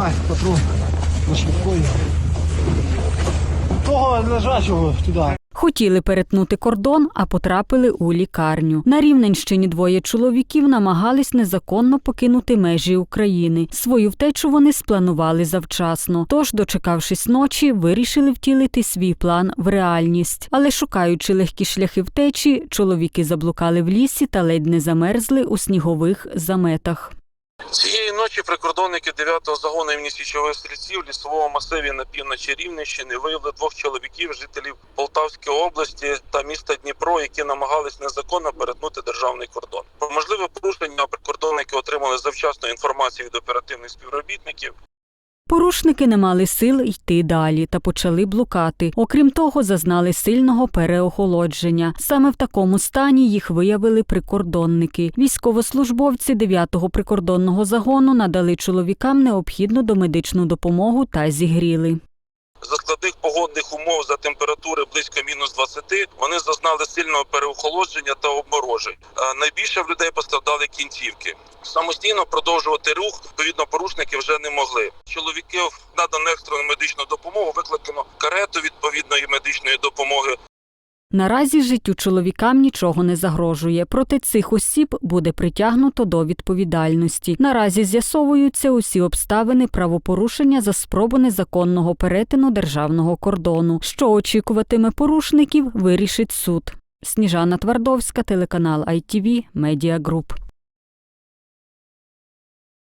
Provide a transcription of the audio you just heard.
Ай, патрон на швидкої. Того лежачого туди. Хотіли перетнути кордон, а потрапили у лікарню. На Рівненщині двоє чоловіків намагались незаконно покинути межі України. Свою втечу вони спланували завчасно. Тож, дочекавшись ночі, вирішили втілити свій план в реальність. Але шукаючи легкі шляхи втечі, чоловіки заблукали в лісі та ледь не замерзли у снігових заметах. Ночі прикордонники 9-го загону імені січових стрільців в лісовому масиві на півночі Рівненщини виявили двох чоловіків, жителів Полтавської області та міста Дніпро, які намагались незаконно перетнути державний кордон. Про можливе порушення прикордонники отримали завчасну інформацію від оперативних співробітників. Порушники не мали сил йти далі та почали блукати. Окрім того, зазнали сильного переохолодження. Саме в такому стані їх виявили прикордонники. Військовослужбовці 9-го прикордонного загону надали чоловікам необхідну домедичну допомогу та зігріли. За складних погодних умов за мінус 20 вони зазнали сильного переохолодження та обморожень. Е, Найбільше в людей постраждали кінцівки. Самостійно продовжувати рух відповідно порушники вже не могли. Чоловіків надано екстрену медичну допомогу, викликано карету відповідної медичної допомоги. Наразі життю чоловікам нічого не загрожує. Проти цих осіб буде притягнуто до відповідальності. Наразі з'ясовуються усі обставини правопорушення за спробу незаконного перетину державного кордону. Що очікуватиме порушників, вирішить суд. Сніжана Твардовська, телеканал ITV, Медіа Груп.